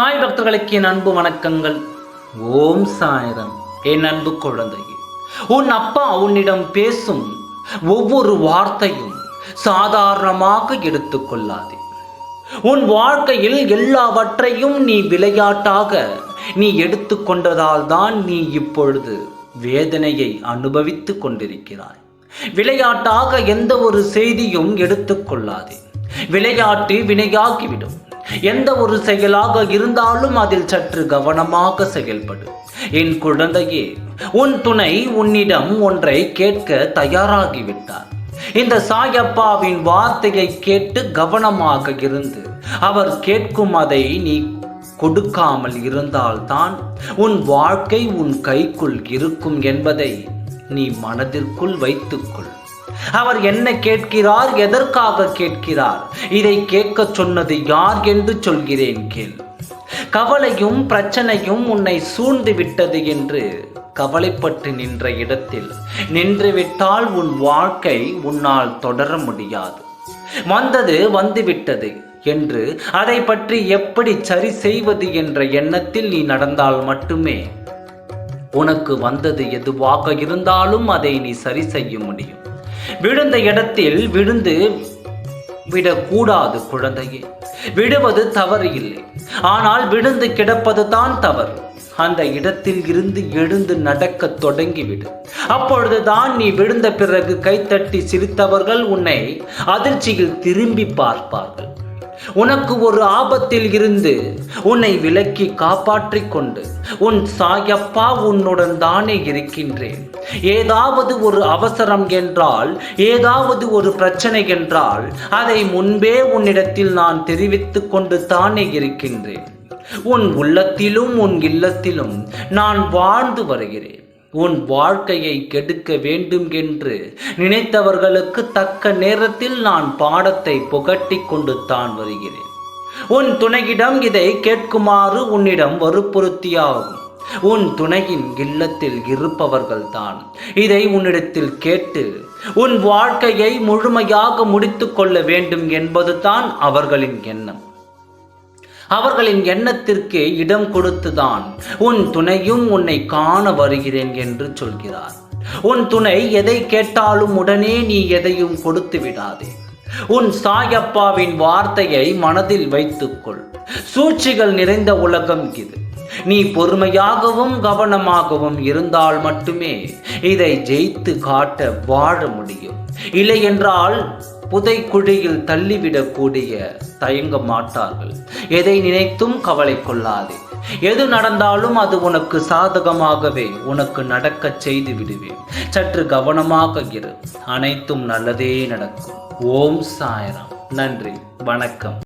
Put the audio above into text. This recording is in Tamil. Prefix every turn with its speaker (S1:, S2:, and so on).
S1: சாய் பக்தர்களுக்கு என் அன்பு வணக்கங்கள். ஓம் சாயரம். என் அன்பு குழந்தையே உன் அப்பா உன்னிடம் பேசும் ஒவ்வொரு வார்த்தையும் சாதாரணமாக எடுத்துக்கொள்ளாதே. உன் வாழ்க்கையில் எல்லாவற்றையும் நீ விளையாட்டாக நீ எடுத்துக்கொண்டதால் தான் நீ இப்பொழுது வேதனையை அனுபவித்துக் கொண்டிருக்கிறாய். விளையாட்டாக எந்த ஒரு செய்தியும் எடுத்துக்கொள்ளாதே. விளையாட்டு வினையாகிவிடும். எந்த ஒரு செயலாக இருந்தாலும் அதில் சற்று கவனமாக செயல்படு. என் குழந்தையே உன் துணை உன்னிடம் ஒன்றை கேட்க தயாராகிவிட்டார். இந்த சாயப்பாவின் வார்த்தையை கேட்டு கவனமாக இருந்து அவர் கேட்கும் அதை நீ கொடுக்காமல் இருந்தால்தான் உன் வாழ்க்கை உன் கைக்குள் இருக்கும் என்பதை நீ மனதிற்குள் வைத்துக்கொள். அவர் என்ன கேட்கிறார் எதற்காக கேட்கிறார்? இதை கேட்கச் சொன்னது யார் என்று சொல்கிறேன் கேள். கவலையும் பிரச்சனையும் உன்னை சூழ்ந்து விட்டது என்று கவலைப்பட்டு நின்ற இடத்தில் நின்றுவிட்டால் உன் வாழ்க்கை உன்னால் தொடர முடியாது. வந்தது வந்துவிட்டது என்று அதை பற்றி எப்படி சரி செய்வது என்ற எண்ணத்தில் நீ நடந்தால் மட்டுமே உனக்கு வந்தது எதுவாக இருந்தாலும் அதை நீ சரி செய்ய முடியும். விழுந்த இடத்தில் விழுந்து விடக்கூடாது குழந்தையே. விடுவது தவறு இல்லை. ஆனால் விழுந்து கிடப்பது தான் தவறு. அந்த இடத்தில் இருந்து எழுந்து நடக்க தொடங்கிவிடு. அப்பொழுதுதான் நீ விழுந்த பிறகு கைத்தட்டி சிரித்தவர்கள் உன்னை அதிர்ச்சியில் திரும்பி பார்ப்பார்கள். உனக்கு ஒரு ஆபத்தில் இருந்து உன்னை விலக்கி காப்பாற்றிக் கொண்டு உன் சாயப்பா உன்னுடன் தானே இருக்கின்றேன். ஏதாவது ஒரு அவசரம் என்றால் ஏதாவது ஒரு பிரச்சனை என்றால் அதை முன்பே உன்னிடத்தில் நான் தெரிவித்துக் கொண்டு தானே இருக்கின்றேன். உன் உள்ளத்திலும் உன் இல்லத்திலும் நான் வாழ்ந்து வருகிறேன். உன் வாழ்க்கையை கெடுக்க வேண்டும் என்று நினைத்தவர்களுக்கு தக்க நேரத்தில் நான் பாடத்தை புகட்டி கொண்டு தான் வருகிறேன். உன் துணையிடம் இதை கேட்குமாறு உன்னிடம் வற்புறுத்தியாகும். உன் துணையின் இல்லத்தில் இருப்பவர்கள்தான் இதை உன்னிடத்தில் கேட்டு உன் வாழ்க்கையை முழுமையாக முடித்து கொள்ள வேண்டும் என்பதுதான் அவர்களின் எண்ணம். அவர்களின் எண்ணத்திற்கு இடம் கொடுத்துதான் உன் துணையும் உன்னை காண வருகிறேன் என்று சொல்கிறார். உன் துணை எதை கேட்டாலும் உடனே நீ எதையும் கொடுத்து விடாதே. உன் சாயப்பாவின் வார்த்தையை மனதில் வைத்துக்கொள். சூழ்ச்சிகள் நிறைந்த உலகம் இது. நீ பொறுமையாகவும் கவனமாகவும் இருந்தால் மட்டுமே இதை ஜெயித்து காட்ட வாழ முடியும். இல்லை என்றால் புதைக்குழியில் தள்ளிவிடக்கூடிய தயங்க மாட்டார்கள். எதை நினைத்தும் கவலை கொள்ளாதே. எது நடந்தாலும் அது உனக்கு சாதகமாகவே உனக்கு நடக்கச் செய்து விடுவேன். சற்று கவனமாக இரு. அனைத்தும் நல்லதே நடக்கும். ஓம் சாயராம். நன்றி. வணக்கம்.